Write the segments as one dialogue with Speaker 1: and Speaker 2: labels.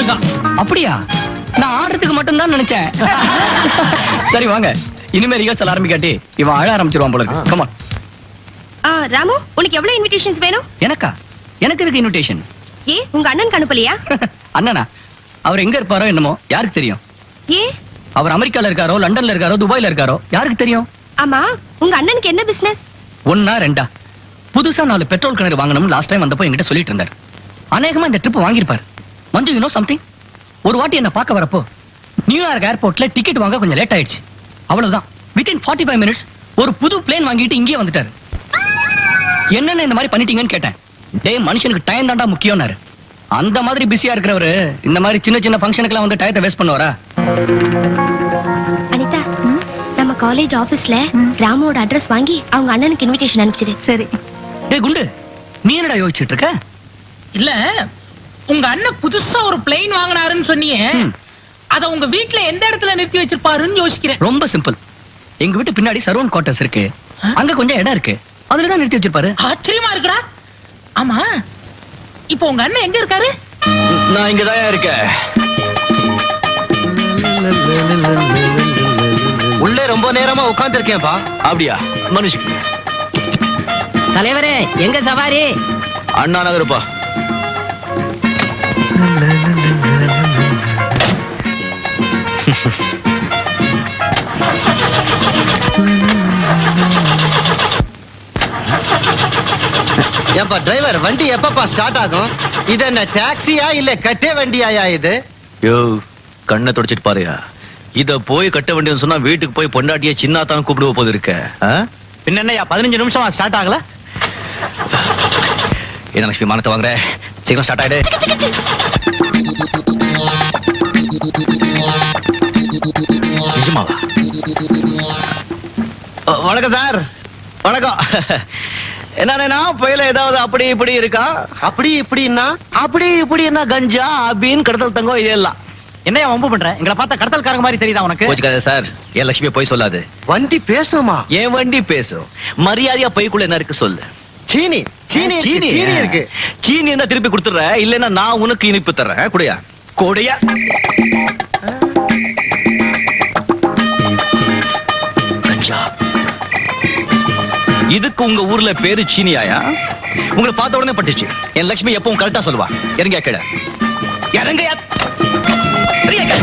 Speaker 1: வந்திருக்கான்
Speaker 2: அப்படியா? நான் ஆடுறதுக்கு மட்டும் தான் நினைச்சேன். சரி வாங்க. இனிமே ரிஹர்சல் ஆரம்பிக்காட்டி இவன் அழ ஆரம்பிச்சிருவான் போல இருக்கு. கமா
Speaker 3: ஆ, ராமு உனக்கு எவ்வளவு இன்விடேஷன்ஸ் வேணும்?
Speaker 2: எனக்கா? எனக்கு இதுக்கு இன்விடேஷன்
Speaker 3: ஏ உங்க அண்ணன் அனுப்பலையா?
Speaker 2: அண்ணனா? அவர் எங்க இருப்பாரோ என்னமோ யாருக்கு தெரியும்?
Speaker 3: ஏ?
Speaker 2: அவர் அமெரிக்கால இருக்காரோ லண்டன்ல இருக்காரோ துபாய்ல இருக்காரோ யாருக்கு தெரியும்?
Speaker 3: ஆமா உங்க அண்ணனுக்கு என்ன பிசினஸ்
Speaker 2: ஒன்னா ரெண்டா? புதுசா நாலு பெட்ரோல் கிணறு வாங்கணும்னு லாஸ்ட் டைம் வந்தப்போ என்கிட்ட சொல்லிட்டு இருந்தார். அநேகமா இந்த ட்ரிப் வாங்கியிருப்பார். மஞ்சு யூ நோ சம்திங் ஒரு வாட்டி என்ன பார்க்க வரப்போ நியூயார்க் ஏர்போர்ட்ல டிக்கெட் வாங்க கொஞ்சம் லேட் ஆயிடுச்சு. அவ்வளவுதான். வித்தின் ஃபார்ட்டி ஃபைவ் மினிட்ஸ் ஒரு புது பிளேன் வாங்கிட்டு இங்கேயே வந்துட்டாரு. என்னென்ன இந்த மாதிரி பண்ணிட்டீங்கன்னு கேட்டேன். டேய் மனுஷனுக்கு டைம் தான்டா முக்கியம்னாரு. அந்த மாதிரி பிஸியா இருக்கிறவரு இந்த மாதிரி சின்ன சின்ன ஃபங்க்ஷனுக்குலாம் வந்து டயத்தை வேஸ்ட் பண்ணுவாரா?
Speaker 3: அனிதா நம்ம காலேஜ் ஆபீஸ்ல ராமுவோட அட்ரஸ் வாங்கி அவங்க அண்ணனுக்கு இன்விடேஷன் அனுப்பிச்சிடு சரி.
Speaker 2: டேய் குண்டு நீ என்னடா யோசிச்சுட்டு இருக்க?
Speaker 1: இல்ல உங்க அண்ணன் புதுசா ஒரு பிளெயின் வாங்கினாருன்னு சொன்னீங்க. அத உங்க வீட்ல எந்த இடத்துல நிறுத்தி வச்சிருப்பாருன்னு யோசிக்கிறேன்.
Speaker 2: ரொம்ப சிம்பிள் எங்க வீட்டு பின்னாடி சரவண் குவார்டர்ஸ் இருக்கு. அங்க கொஞ்சம் இடம் இருக்கு. அதுல தான் நிறுத்தி வச்சிருப்பாரு.
Speaker 1: ஆச்சரியமா இருக்குடா. ஆமா. இப்போ உங்க அண்ணன் எங்க இருக்காரு?
Speaker 4: நான் இங்க தான் இருக்கேன்.
Speaker 5: உள்ளே ரொம்ப நேரமா உட்கார்ந்திருக்கேன்பா
Speaker 4: அப்படியா? மனுஷ்.
Speaker 6: தலைவரே எங்க சவாரி?
Speaker 4: அண்ணா நகருப்பா.
Speaker 5: ஏன்பா டிரைவர் வண்டி எப்பப்பா ஸ்டார்ட் ஆகும்? இது என்ன டாக்ஸியா இல்ல கட்டே வண்டியாயா இது?
Speaker 4: யோ கண்ணை தொடச்சிட்டு பாருயா. இத போய் கட்ட வேண்டியது சொன்னா வீட்டுக்கு போய் பொண்டாட்டிய சின்னாத்தான் கூப்பிடுவ போது இருக்க. ஆ?
Speaker 5: பின்ன என்னய்யா பதினஞ்சு நிமிஷமா ஸ்டார்ட் ஆகல?
Speaker 4: என்ன லட்சுமி மானத்தை வாங்குற? சீக்கிரம் ஸ்டார்ட் ஆயிடு. நிஜமாவா? வணக்கம் சார். வணக்கம். என்னன்னா புயல ஏதாவது அப்படி இப்படி இருக்கா?
Speaker 5: அப்படி இப்படின்னா?
Speaker 4: அப்படி இப்படி என்ன கஞ்சா அபின் கடத்தல் தங்கம் இதெல்லாம்.
Speaker 5: என்னையா வம்பு பண்ற? எங்களை பார்த்தா கடத்தல்காரங்க மாதிரி தெரியுதா உனக்கு?
Speaker 4: போச்சுக்காத சார். என் லட்சுமி போய் சொல்லாது.
Speaker 5: வண்டி பேசுமா
Speaker 4: என் வண்டி பேசும்? மரியாதையா பைக்குள்ள என்ன இருக்கு சொல்லு.
Speaker 5: சீனி சீனி இருக்கு, சீனி. இருக்கு.
Speaker 4: சீனி என்ன திருப்பி கொடுத்துற இல்லைன்னா நான் உனக்கு இனிப்பு தர்றேன். குடையா. கொடையா. இதுக்கு உங்க ஊர்ல பேரு சீனியாயா? உங்களை பார்த்த உடனே பட்டுச்சு. என் லட்சுமி எப்பவும் கரெக்டா சொல்லுவா. இறங்க இறங்கயா. இறங்க.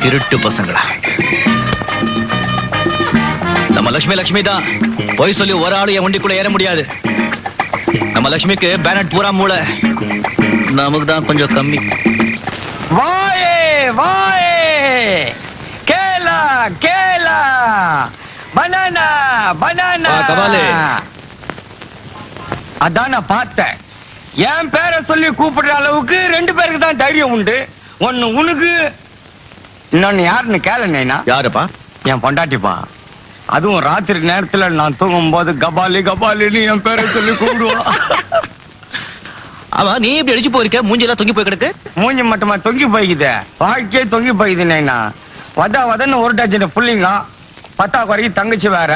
Speaker 4: திருட்டு பசங்களா லட்சுமி லட்சுமி தான். போய் சொல்லி ஒரு ஆளு என் வண்டிக்குள்ள ஏற முடியாது. நம்ம லட்சுமிக்கு பேனட் பூரா மூளை. நமக்கு தான் கொஞ்சம் கம்மி.
Speaker 2: வாயே வாயே. கேலா கேலா பனானா பனானா.
Speaker 4: கபாலு.
Speaker 7: அதான் நான் பார்த்தேன். என் பேரை சொல்லி கூப்பிடுற அளவுக்கு ரெண்டு பேருக்கு தான் தைரியம் உண்டு. ஒன்னு உனக்கு இன்னொன்னு யாருன்னு கேளுங்கண்ணா
Speaker 4: யாருப்பா?
Speaker 7: என் பொண்டாட்டிப்பா. அதுவும் ராத்திரி நேரத்துல நான் தூங்கும் போது கபாலி கபாலின்னு என் பேரை சொல்லி கூப்பிடுவா
Speaker 4: ஆமா நீ இப்படி அடிச்சு போயிருக்க? மூஞ்சிலாம் தொங்கி போய் கிடக்கு?
Speaker 7: மூஞ்சி மட்டுமா? தொங்கி போய்க்குது. வாழ்க்கையே தொங்கி போய்க்குது நைனா. வத வதன்னு ஒரு டஜன் புள்ளிங்க பத்தா குறைக்கு தங்கச்சி வேற.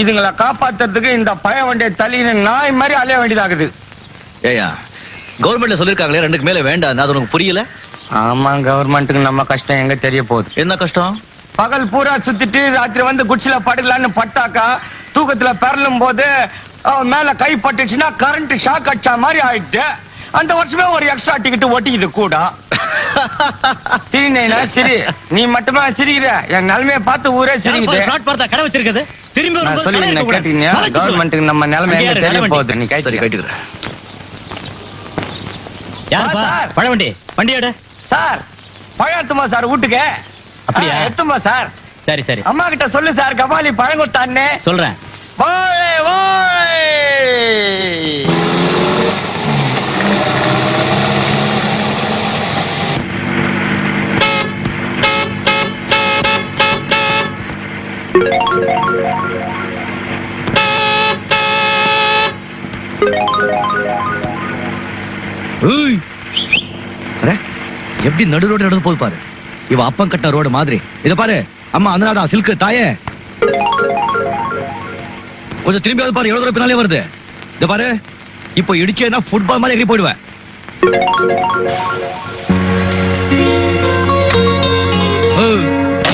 Speaker 7: இதுங்களை காப்பாத்துறதுக்கு இந்த பய வண்டியை தள்ளின்னு நாய் மாதிரி அலைய வேண்டியதாகுது.
Speaker 4: ஏயா கவர்மெண்ட்ல சொல்லிருக்காங்களே ரெண்டுக்கு மேல வேண்டாம். அது உனக்கு புரியல?
Speaker 7: ஆமா கவர்மெண்ட்டுக்கு நம்ம கஷ்டம் எங்க தெரிய போகுது?
Speaker 4: என்ன கஷ்டம்?
Speaker 7: பகல் பூரா சுத்திட்டு ராத்திரி வந்து குச்சில படுக்கலான்னு பட்டாக்கா தூக்கத்துல பெறலும் போது மேல கை பட்டுச்சுன்னா கரண்ட் ஷாக் அடிச்சா மாதிரி ஆயிடுது. அந்த வருஷமே ஒரு எக்ஸ்ட்ரா டிக்கெட் ஒட்டிக்குது கூட. சரி நைனா சரி. நீ மட்டுமா சிரிக்கிற? என் நிலைமைய பார்த்து ஊரே சிரிக்குது.
Speaker 5: கடை வச்சிருக்குது திரும்பி
Speaker 7: நான் சொல்லி என்ன கேட்டீங்க. கவர்மெண்ட்டுக்கு நம்ம நிலைமை எங்க தெரிய போகுது? நீ
Speaker 4: சரி
Speaker 7: கேட்டு
Speaker 4: கேட்டுக்கிறேன்
Speaker 7: சார்.
Speaker 5: பழவண்டி. வண்டியோட
Speaker 7: சார் பழம் எத்துமா சார் வீட்டுக்கு.
Speaker 5: அப்படியா?
Speaker 7: எத்துமா சார்?
Speaker 5: சரி சரி.
Speaker 7: அம்மா கிட்ட சொல்லு சார் கபாலி பழம் கொடுத்தான்னு.
Speaker 5: சொல்றேன்.
Speaker 7: வாழை வாழை!
Speaker 4: எப்படி நடு ரோடு நடந்து போகுது பாரு. இவ அப்பம் கட்டின ரோடு மாதிரி. இத பாரு. அம்மா அனுராதா சில்க் தாயே. கொஞ்சம் திரும்பி வந்து பாரு எவ்வளவு தூரம் பின்னாலே வருது. இந்த பாரு. இப்போ இடிச்சேன்னா ஃபுட்பால் மாதிரி எகிரி போயிடுவேன்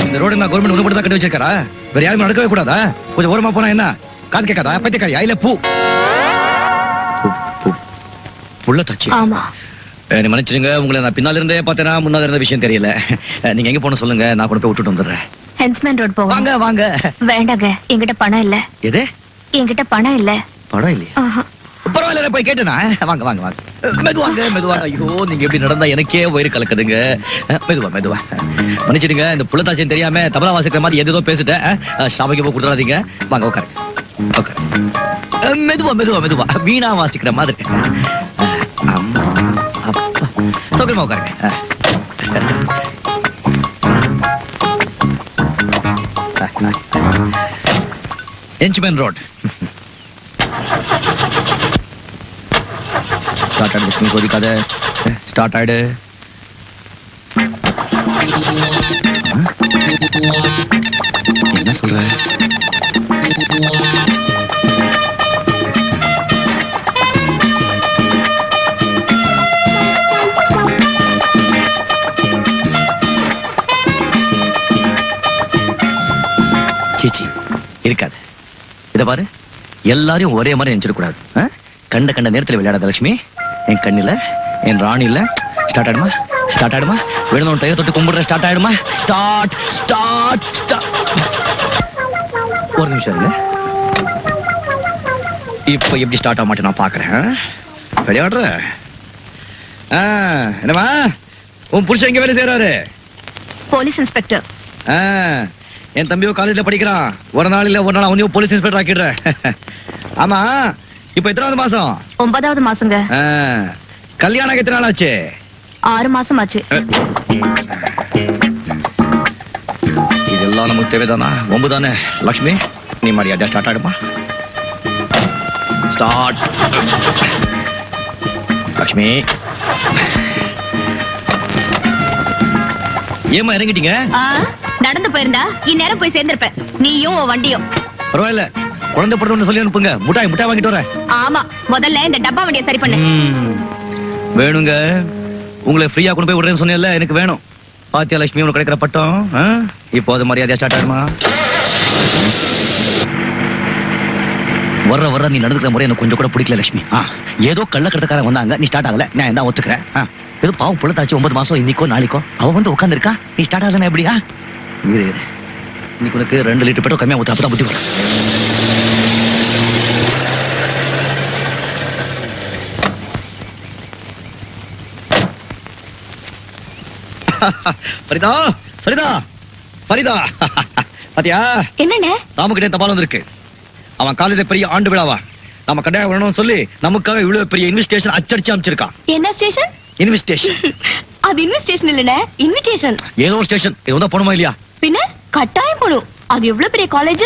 Speaker 4: இந்த ரோடு நான் கவர்மெண்ட் ஒன்று தான் கட்டி வச்சிருக்காரா? வேற யாருமே நடக்கவே கூடாதா? கொஞ்சம் ஓரமா போனா என்ன? காது கேட்காதா? பைத்தியக்காரி ஐல பூ. புள்ள தச்சு.
Speaker 3: ஆமா.
Speaker 4: நீ மன்னிச்சிடுங்க. உங்களை நான் பின்னால இருந்தே பார்த்தேனா முன்னால இருந்த விஷயம் தெரியல. நீங்க எங்க போன சொல்லுங்க. நான் கொண்டு போய் விட்டுட்டு வந்துடுறேன்.
Speaker 3: ஹென்ஸ்மேன் ரோட்
Speaker 4: வாங்க வாங்க.
Speaker 3: வேண்டாங்க. என்கிட்ட பணம் இல்ல.
Speaker 4: எது?
Speaker 3: என்கிட்ட பணம் இல்ல.
Speaker 4: படம் இல்லையா. பரவாயில்ல போய் கேட்டேனா? வாங்க வாங்க வாங்க. மெதுவாங்க மெதுவாங்க. ஐயோ நீங்க எப்படி நடந்தா எனக்கே வயிறு கலக்குதுங்க. மெதுவா மெதுவா. மன்னிச்சிடுங்க இந்த புள்ளத்தாச்சியம் தெரியாம தபலா வாசிக்கிற மாதிரி எதோ பேசிட்டேன். ஷாபைக்கு போய் கொடுத்துடாதீங்க. வாங்க உட்காரு உட்காரு அஹ், மெதுவா மெதுவா மெதுவா. வீணா வாசிக்கிற மாதிரி. சௌகரியமா உட்காருங்க. என்ச்மேன் ரோட் ஸ்டார்ட் ஆயிடு லட்சுமி சோதிக்காத. ஸ்டார்ட் ஆயிடு. என்ன சொல்ற? பாரு எல்லாரையும் ஒரே மாதிரி நினைச்சிடக்கூடாது? கண்ட கண்ட நேரத்துல விளையாடாத லட்சுமி என் கண்ணில என் ராணில. ஸ்டார்ட் ஆயிடுமா ஸ்டார்ட் ஆயிடுமா விழுந்தவன் தைய தொட்டு கும்பிடுற ஸ்டார்ட் ஆயிடுமா? ஸ்டார்ட் ஸ்டார்ட் ஸ்டார்ட் ஒரு நிமிஷம் இருங்க. இப்போ எப்படி ஸ்டார்ட் ஆக மாட்டேன் நான் பாக்குறேன் ஆ? விளையாடுற? ஆ, என்னம்மா? உன் புருஷன் எங்க வேலை செய்யறாரு
Speaker 3: போலீஸ் இன்ஸ்பெக்டர்.
Speaker 4: ஆ, என் தம்பியோ காலேஜ்ல படிக்கிறான். ஒரு நாள் இல்ல ஒரு நாள் அவனையும் போலீஸ் இன்ஸ்பெக்டர் ஆக்கிடுறேன் ஆமா இப்ப எத்தனாவது மாசம்?
Speaker 3: ஒன்பதாவது மாசங்க.
Speaker 4: கல்யாணம் எத்தனை நாள் ஆச்சு
Speaker 3: ஆறு மாசம் ஆச்சு
Speaker 4: இதெல்லாம் நமக்கு தேவைதானா? ஒம்பு தானே லக்ஷ்மி நீ மரியாதையா ஸ்டார்ட் ஆயிடுமா ஸ்டார்ட் லக்ஷ்மி. ஏமா இறங்கிட்டீங்க?
Speaker 3: நடந்து போயிருந்தா இந்நேரம் போய் சேர்ந்திருப்பேன். நீயும் உன் வண்டியும்.
Speaker 4: பரவாயில்ல. குழந்தை பிறந்தவன்னு சொல்லி அனுப்புங்க. முட்டாய் முட்டாய் வாங்கிட்டு வரேன்.
Speaker 3: ஆமா முதல்ல இந்த டப்பா வண்டியை சரி பண்ணு.
Speaker 4: வேணுங்க. உங்களை ஃப்ரீயா கொண்டு போய் விடுறேன்னு சொன்னேன்ல எனக்கு வேணும். பாத்தியா லட்சுமி உனக்கு கிடைக்கிற பட்டம்? இப்போ அது மரியாதையா ஸ்டார்ட் ஆகுமா? வர்ற வர்ற நீ நடந்துக்கிற முறை எனக்கு கொஞ்சம் கூட பிடிக்கல லட்சுமி. ஏதோ கள்ளக்கடத்தக்காரன் வந்தாங்க நீ ஸ்டார்ட் ஆகல. நான் தான் ஒத்துக்கிறேன். ஏதோ பாவம் புள்ளத்தாச்சு ஒன்பது மாசம் இன்னைக்கோ நாளைக்கோ. அவ வந்து உட்காந்துருக்கா நீ ஸ்டார்ட் ஆகலன்னா எப்படியா இரு இரு இன்னைக்கு உனக்கு ரெண்டு லிட்டர் பெட்ரோல் கம்மியா ஊத்து அப்பதான் புத்தி வரும். ஃபரிதா ஃபரிதா ஃபரிதா. பாத்தியா?
Speaker 3: என்னண்ணே?
Speaker 4: ராமுகிட்டே தபால் வந்திருக்கு. அவன் காலேஜ் பெரிய ஆண்டு விழாவா. நம்ம கட்டாயம் வரணும்னு சொல்லி நமக்காக இவ்வளவு பெரிய இன்விஸ்டேஷன் அச்சடிச்சு அமைச்சிருக்கான்
Speaker 3: என்ன ஸ்டேஷன்
Speaker 4: இன்விஸ்டேஷன்
Speaker 3: அது இன்விஸ்டேஷன் இல்லண்ணே இன்விடேஷன்
Speaker 4: ஏதோ ஒரு ஸ்டேஷன் இது வந்தா போணுமா இல்லையா?
Speaker 3: கட்டாயம் போகணும் அது எவ்வளவு பெரிய காலேஜ்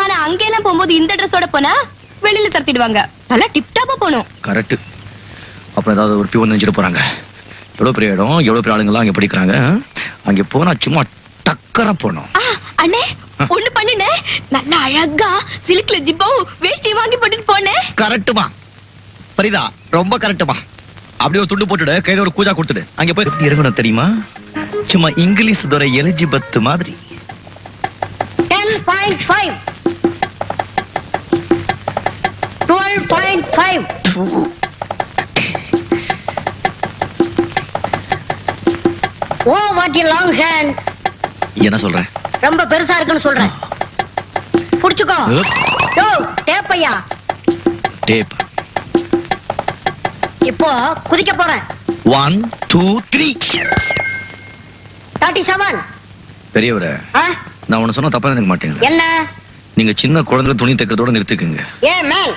Speaker 3: ஆனா அங்கெல்லாம் போகும்போது இந்த ட்ரெஸ்ஸோட போனா வெளியில தரத்திடுவாங்க. நல்லா டிப்டாப்பா போகணும்.
Speaker 4: கரெக்ட் அப்புறம் ஏதாவது ஒரு பியூன் நினைச்சிட்டு போறாங்க. எவ்வளவு பெரிய இடம் எவ்வளவு பெரிய ஆளுங்கெல்லாம் அங்க படிக்கிறாங்க அங்க போனா சும்மா டக்கரா போனோம்
Speaker 3: ஆ, அண்ணே ஒண்ணு பண்ணுனே நல்லா அழகா சில்க்ல ஜிப்பாவும் வேஷ்டியும் வாங்கி போட்டுட்டு போனேன்
Speaker 4: கரெக்டுமா ஃபரிதா ரொம்ப கரெக்டுமா அப்படியே ஒரு துண்டு போட்டுடு கையில ஒரு கூஜா கொடுத்துடு. அங்க போய் இறங்கணும் தெரியுமா? சும்மா இங்கிலீஷ் துறை எலிஜிபத் மாதிரி.
Speaker 6: Point five twelve point five oh what long hand
Speaker 4: என்ன சொல்றேன்
Speaker 6: ரொம்ப பெருசா இருக்குன்னு சொல்றேன். புடிச்சுக்கோ. யோ டேப் ஐயா.
Speaker 4: டேப்
Speaker 6: இப்போ குதிக்க போறேன்.
Speaker 4: One two three
Speaker 6: thirty seven
Speaker 4: பெரியவரே நான் உன்னை சொன்னா தப்பா நினைக்க மாட்டேங்க.
Speaker 6: என்ன?
Speaker 4: நீங்க சின்ன குழந்தை துணி தைக்கிறதோட நிறுத்திக்குங்க.
Speaker 6: Hey man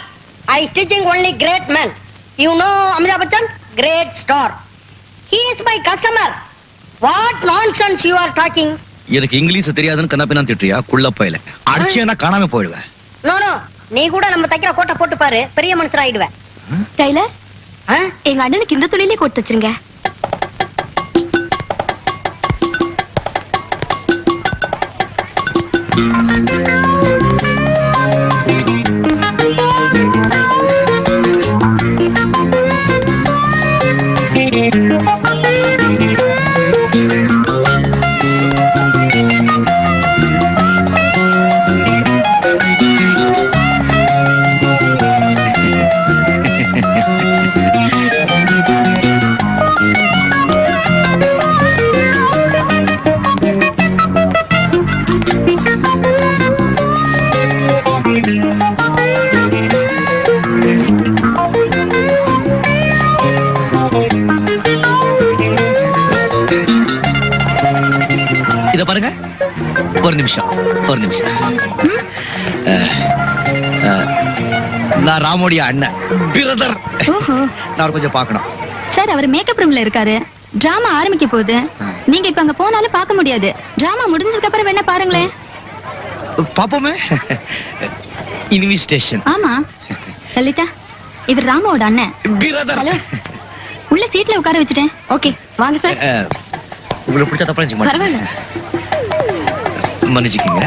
Speaker 6: I stitching only great man you know Amitabh Bachchan great star he is my customer what nonsense you are talking
Speaker 4: எனக்கு இங்கிலீஷ் தெரியாதுன்னு கண்ணா திட்டுறியா? குள்ள போயில. அடிச்சேன்னா காணாம போயிடுவேன்
Speaker 6: நோ நோ நீ கூட நம்ம தைக்கிற கோட்டை போட்டு பாரு. பெரிய மனுஷர் ஆயிடுவேன்
Speaker 3: டெய்லர்? எங்க அண்ணனுக்கு இந்த துணியிலே கொடுத்து வச்சிருங்க Música
Speaker 4: ஒரு நிமிஷம் ஒரு நிமிஷம். நான் ராமோடைய அண்ணன். பிரதர். நான் கொஞ்சம் பார்க்கணும்.
Speaker 8: சார் அவர் மேக்கப் ரூம்ல இருக்காரு. டிராமா ஆரம்பிக்க போகுது. நீங்க இப்ப அங்க போனாலும் பார்க்க முடியாது. டிராமா முடிஞ்சதுக்கு அப்புறம் வேணா பாருங்களேன்.
Speaker 4: பாப்போமே இன்விஸ்டேஷன்
Speaker 8: ஆமா. லலிதா இவர் ராமாவோட அண்ணன்.
Speaker 4: பிரதர்.
Speaker 8: உள்ள சீட்ல உட்கார வச்சுட்டேன். ஓகே வாங்க சார்.
Speaker 4: உங்களுக்கு பிடிச்சா தப்பா
Speaker 8: பரவாயில்ல.
Speaker 4: மன்னிச்சுக்கீங்க